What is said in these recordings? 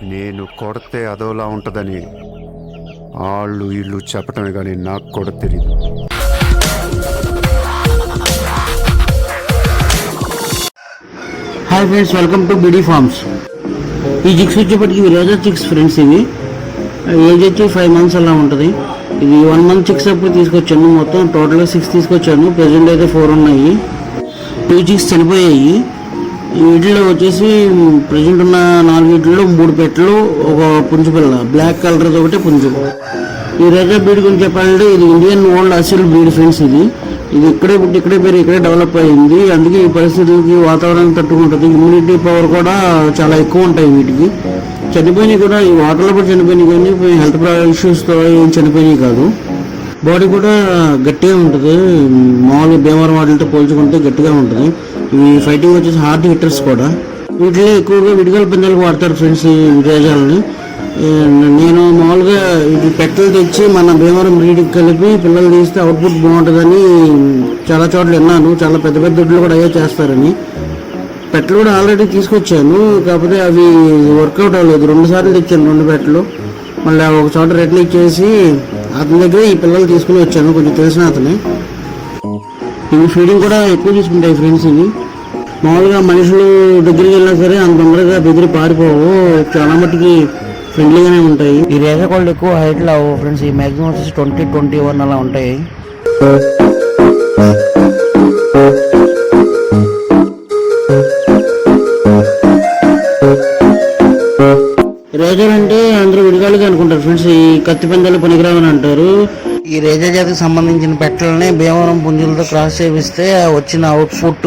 నేను కొడితే అదోలా ఉంటుందని వాళ్ళు వీళ్ళు చెప్పటమే కానీ నాకు కూడా తెలియదు హాయ్ ఫ్రెండ్స్ వెల్కమ్ టు బిడీ ఫార్మ్స్ ఈ చిక్స్ వచ్చేప్పటికి ఇవి రోజా చిక్స్ ఫ్రెండ్స్ ఇవి. ఏజ్ వచ్చి ఫైవ్ మంత్స్ అలా ఉంటుంది. ఇది వన్ మంత్ చిక్స్ అప్పుడు తీసుకొచ్చాను. మొత్తం టోటల్గా సిక్స్ తీసుకొచ్చాను. ప్రజెంట్ అయితే ఫోర్ ఉన్నాయి. టూ చిక్స్ చనిపోయాయి. వీటిలో వచ్చేసి ప్రజెంట్ ఉన్న నాలుగు వీటిలో మూడు పెట్టలు ఒక పుంజు పిల్ల బ్లాక్ కలర్ ఒకటి పుంజు. ఈ రోజా బ్రీడ్ గురించి చెప్పాలంటే ఇది ఇండియన్ ఓల్డ్ అసలు బ్రీడ్ ఫ్రెండ్స్ ఇది. ఇది ఇక్కడే పుట్టి ఇక్కడే పేరు ఇక్కడే డెవలప్ అయింది. అందుకే ఈ పరిస్థితులకి వాతావరణం తట్టుకుంటుంది. ఇమ్యూనిటీ పవర్ కూడా చాలా ఎక్కువ ఉంటాయి వీటికి. చనిపోయినాయి కూడా ఈ వాటర్లో కూడా చనిపోయినాయి కానీ హెల్త్ ఇష్యూస్తో ఏం చనిపోయినాయి కాదు. బాడీ కూడా గట్టిగా ఉంటుంది. మామూలుగా భీమవరం వాటితో పోల్చుకుంటే గట్టిగా ఉంటుంది. ఇవి ఫైటింగ్ వచ్చేసి హార్డ్ హిట్టర్స్ కూడా. వీటిలో ఎక్కువగా విడిగల పందాలకు వాడతారు ఫ్రెండ్స్ ఈ నేను మామూలుగా ఇది పెట్టలు తెచ్చి మన భీమవరం బ్రీడ్కి కలిపి పిల్లలు తీస్తే అవుట్పుట్ బాగుంటుందని చాలా చోట్ల విన్నాను. చాలా పెద్ద పెద్ద దొడ్లు కూడా అయ్యే చేస్తారని. పెట్టలు కూడా ఆల్రెడీ తీసుకొచ్చాను. కాకపోతే అవి వర్కౌట్ అవ్వలేదు. రెండు సార్లు తెచ్చాను రెండు పెట్టలు. మళ్ళీ ఒక చోట రిటర్న్ ఇచ్చేసి అతని దగ్గర ఈ పిల్లలు తీసుకుని వచ్చాను. కొంచెం తెలిసిన అతనే. ఇవి ఫీడింగ్ కూడా ఎక్కువ తీసుకుంటాయి ఫ్రెండ్స్ ఇవి మామూలుగా మనుషులు దగ్గరికి వెళ్ళినా సరే అంత తొందరగా బెదిరి పారిపోవు. చాలా మట్టుకి ఫ్రెండ్లీగానే ఉంటాయి. ఈ రేఖ కోళ్ళు ఎక్కువ హైట్లో ఫ్రెండ్స్ ఈ మ్యాక్సిమం వచ్చేసి ట్వంటీ ట్వంటీ వన్ అలా ఉంటాయి. రేజర్ అంటే అందరూ విడిగాలుగా అనుకుంటారు ఫ్రెండ్స్ ఈ కత్తి పందాలు పనికిరావని అంటారు. ఈ రేజా జాతికి సంబంధించిన పెట్టలని భీమవరం పుంజులతో క్రాస్ చేపిస్తే వచ్చిన అవుట్పుట్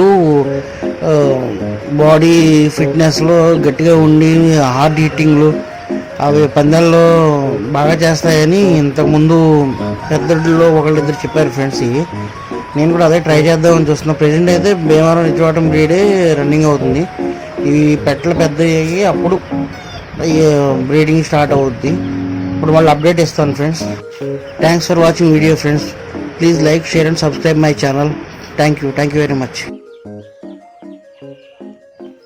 బాడీ ఫిట్నెస్లో గట్టిగా ఉండి హార్డ్ హీటింగ్లు అవి పందాల్లో బాగా చేస్తాయని ఇంతకుముందు పెద్దలో ఒకళ్ళిద్దరు చెప్పారు ఫ్రెండ్స్ ఇవి నేను కూడా అదే ట్రై చేద్దామని చూస్తున్నా. ప్రెజెంట్ అయితే భీమవరం ఇచ్చవటం బ్రీడే రన్నింగ్ అవుతుంది. ఈ పెట్టలు పెద్ద అయ్యి అప్పుడు బ్రీడింగ్ స్టార్ట్ అవుద్ది. ఇప్పుడు మళ్ళీ అప్డేట్ ఇస్తాను friends thanks for watching video friends please like share and subscribe my channel thank you thank you very much